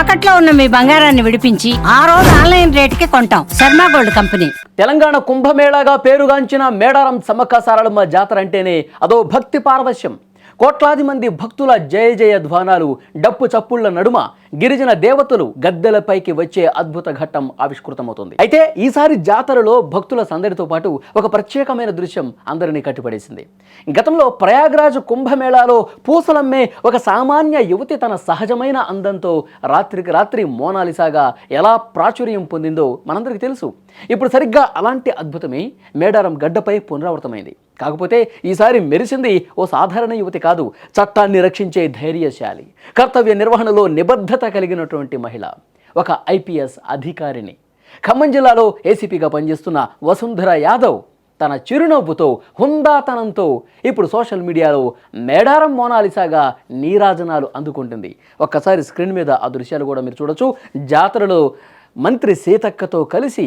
తాకట్లో ఉన్న మీ బంగారాన్ని విడిపించి ఆ రోజు ఆన్లైన్ రేటుకి కొంటాం. Sharma gold company. తెలంగాణ కుంభమేళాగా పేరుగాంచిన మేడారం సమ్మక్క సారళమ్మ జాతర అంటేనే అదో భక్తి పారవశ్యం. కోట్లాది మంది భక్తుల జయ జయ ధ్వానాలు డప్పు చప్పుళ్ళ నడుమ గిరిజన దేవతలు గద్దెలపైకి వచ్చే అద్భుత ఘట్టం ఆవిష్కృతమవుతుంది. అయితే ఈసారి జాతరలో భక్తుల సందడితో పాటు ఒక ప్రత్యేకమైన దృశ్యం అందరినీ కట్టుపడేసింది. గతంలో ప్రయాగ్రాజ్ కుంభమేళాలో పూసలమ్మే ఒక సామాన్య యువతి తన సహజమైన అందంతో రాత్రికి రాత్రి మోనాలిసాగా ఎలా ప్రాచుర్యం పొందిందో మనందరికీ తెలుసు. ఇప్పుడు సరిగ్గా అలాంటి అద్భుతమే మేడారం గడ్డపై పునరావృతమైంది. కాకపోతే ఈసారి మెరిసింది ఓ సాధారణ యువతి కాదు చట్టాన్ని రక్షించే ధైర్యశాలి. కర్తవ్య నిర్వహణలో నిబద్ధత కలిగినటువంటి మహిళ ఒక ఐపీఎస్ అధికారిని. ఖమ్మం జిల్లాలో ఏసీపీగా పనిచేస్తున్న వసుంధర యాదవ్ తన చిరునవ్వుతో హుందాతనంతో ఇప్పుడు సోషల్ మీడియాలో మేడారం మోనాలిసాగా నీరాజనాలు అందుకుంటుంది. ఒక్కసారి స్క్రీన్ మీద ఆ దృశ్యాలు కూడా మీరు చూడొచ్చు. జాతరలో మంత్రి సీతక్కతో కలిసి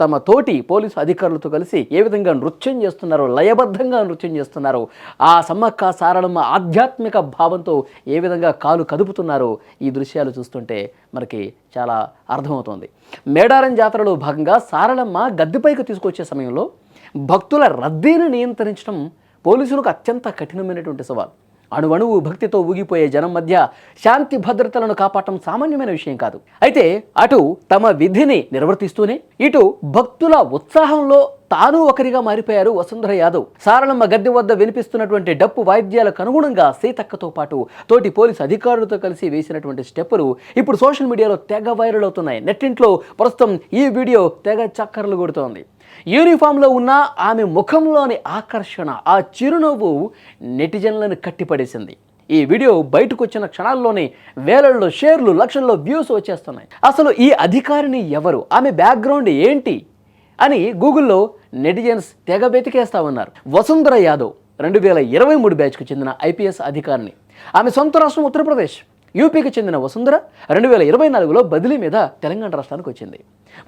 తమ తోటి పోలీసు అధికారులతో కలిసి ఏ విధంగా నృత్యం చేస్తున్నారో లయబద్ధంగా నృత్యం చేస్తున్నారో ఆ సమ్మక్క సారళమ్మ ఆధ్యాత్మిక భావంతో ఏ విధంగా కాలు కదుపుతున్నారో ఈ దృశ్యాలు చూస్తుంటే మనకి చాలా అర్థమవుతోంది. మేడారం జాతరలో భాగంగా సారళమ్మ గద్దెపైకి తీసుకొచ్చే సమయంలో భక్తుల రద్దీని నియంత్రించడం పోలీసులకు అత్యంత కఠినమైనటువంటి సవాల్. అణువణువు భక్తితో ఊగిపోయే జనం మధ్య శాంతి భద్రతలను కాపాడటం సామాన్యమైన విషయం కాదు. అయితే అటు తమ విధిని నిర్వర్తిస్తూనే ఇటు భక్తుల ఉత్సాహంలో తాను ఒకరిగా మారిపోయారు వసుంధర యాదవ్. సారళమ్మ గద్దె వద్ద వినిపిస్తున్నటువంటి డప్పు వాయిద్యాలకు అనుగుణంగా సీతక్కతో పాటు తోటి పోలీసు అధికారులతో కలిసి వేసినటువంటి స్టెప్పులు ఇప్పుడు సోషల్ మీడియాలో తెగ వైరల్ అవుతున్నాయి. నెట్టింట్లో ప్రస్తుతం ఈ వీడియో తెగ చక్కర్లు కొడుతోంది. యూనిఫామ్లో ఉన్న ఆమె ముఖంలోని ఆకర్షణ ఆ చిరునవ్వు నెటిజన్లను కట్టిపడేసింది. ఈ వీడియో బయటకు వచ్చిన క్షణాల్లోనే వేలల్లో షేర్లు లక్షల్లో వ్యూస్ వచ్చేస్తున్నాయి. అసలు ఈ అధికారిని ఎవరు? ఆమె బ్యాక్గ్రౌండ్ ఏంటి? అని గూగుల్లో నెటిజన్స్ తెగ వెతికేస్తా ఉన్నారు వసుంధర యాదవ్ రెండు వేల ఇరవై మూడు బ్యాచ్కు చెందిన ఐపీఎస్ అధికారిని. ఆమె సొంత రాష్ట్రం ఉత్తరప్రదేశ్. యూపీకి చెందిన వసుంధర రెండు వేల ఇరవై నాలుగులో బదిలీ మీద తెలంగాణ రాష్ట్రానికి వచ్చింది.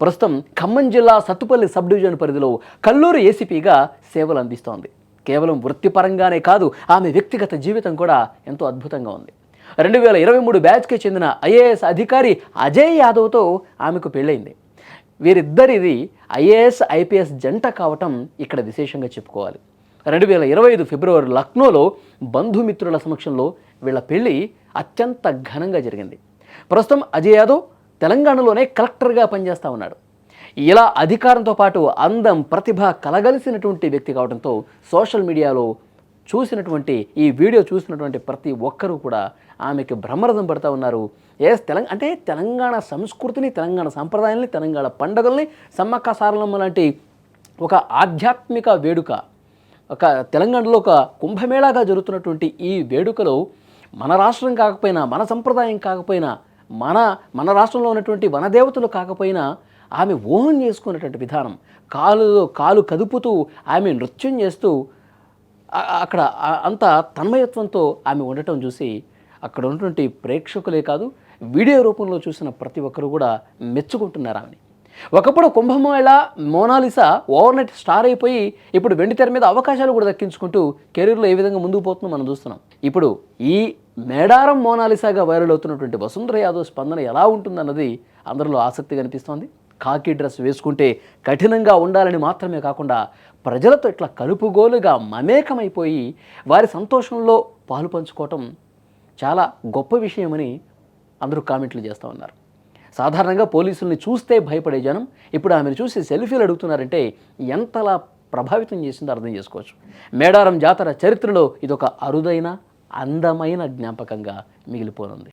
ప్రస్తుతం ఖమ్మం జిల్లా సత్తుపల్లి సబ్ డివిజన్ పరిధిలో కల్లూరు ఏసీపీగా సేవలు అందిస్తోంది. కేవలం వృత్తిపరంగానే కాదు ఆమె వ్యక్తిగత జీవితం కూడా ఎంతో అద్భుతంగా ఉంది. రెండు వేల ఇరవై మూడు బ్యాచ్కి చెందిన ఐఏఎస్ అధికారి అజయ్ యాదవ్తో ఆమెకు పెళ్ళైంది వీరిద్దరిది ఐఏఎస్ ఐపీఎస్ జంట కావటం ఇక్కడ విశేషంగా చెప్పుకోవాలి. రెండు వేల ఇరవై ఐదు ఫిబ్రవరి లక్నోలో బంధుమిత్రుల సమక్షంలో వీళ్ళ పెళ్ళి అత్యంత ఘనంగా జరిగింది. ప్రస్తుతం అజయ్ యాదవ్ తెలంగాణలోనే కలెక్టర్గా పనిచేస్తూ ఉన్నాడు. ఇలా అధికారంతో పాటు అందం ప్రతిభ కలగలిసినటువంటి వ్యక్తి కావడంతో సోషల్ మీడియాలో చూసినటువంటి ఈ వీడియో చూసినటువంటి ప్రతి ఒక్కరూ కూడా ఆమెకి బ్రహ్మరథం పడుతూ ఉన్నారు. ఏ తెలంగాణ అంటే తెలంగాణ సంస్కృతిని తెలంగాణ సంప్రదాయాల్ని తెలంగాణ పండుగల్ని సమ్మక్క సారలమ్మ లాంటి ఒక ఆధ్యాత్మిక వేడుక ఒక తెలంగాణలో ఒక కుంభమేళాగా జరుగుతున్నటువంటి ఈ వేడుకలో మన రాష్ట్రం కాకపోయినా మన సంప్రదాయం కాకపోయినా మన మన రాష్ట్రంలో ఉన్నటువంటి వనదేవతలు కాకపోయినా ఆమె ఊహం చేసుకున్నటువంటి విధానం. కాలులో కాలు కదుపుతూ ఆమె నృత్యం చేస్తూ అక్కడ అంత తన్మయత్వంతో ఆమె ఉండటం చూసి అక్కడ ఉన్నటువంటి ప్రేక్షకులే కాదు వీడియో రూపంలో చూసిన ప్రతి ఒక్కరు కూడా మెచ్చుకుంటున్నారు ఆమెని. ఒకప్పుడు Kumbh Mela Monalisa overnight star అయిపోయి ఇప్పుడు వెండి తెర మీద అవకాశాలు కూడా దక్కించుకుంటూ కెరీర్లో ఏ విధంగా ముందుకు పోతుందో మనం చూస్తున్నాం. ఇప్పుడు ఈ మేడారం మోనాలిసాగా వైరల్ అవుతున్నటువంటి వసుంధర యాదవ్ స్పందన ఎలా ఉంటుందన్నది అందరిలో ఆసక్తి కనిపిస్తోంది కాకి డ్రెస్ వేసుకుంటే కఠినంగా ఉండాలని మాత్రమే కాకుండా ప్రజలతో ఇట్లా కలుపుగోలుగా మమేకమైపోయి వారి సంతోషంలో పాలు పంచుకోవటం చాలా గొప్ప విషయమని అందరూ కామెంట్లు చేస్తూ ఉన్నారు. సాధారణంగా పోలీసుల్ని చూస్తే భయపడే జనం ఇప్పుడు ఆమెను చూసి సెల్ఫీలు అడుగుతున్నారంటే ఎంతలా ప్రభావితం చేసిందో అర్థం చేసుకోవచ్చు. మేడారం జాతర చరిత్రలో ఇదొక అరుదైన అందమైన జ్ఞాపకంగా మిగిలిపోనుంది.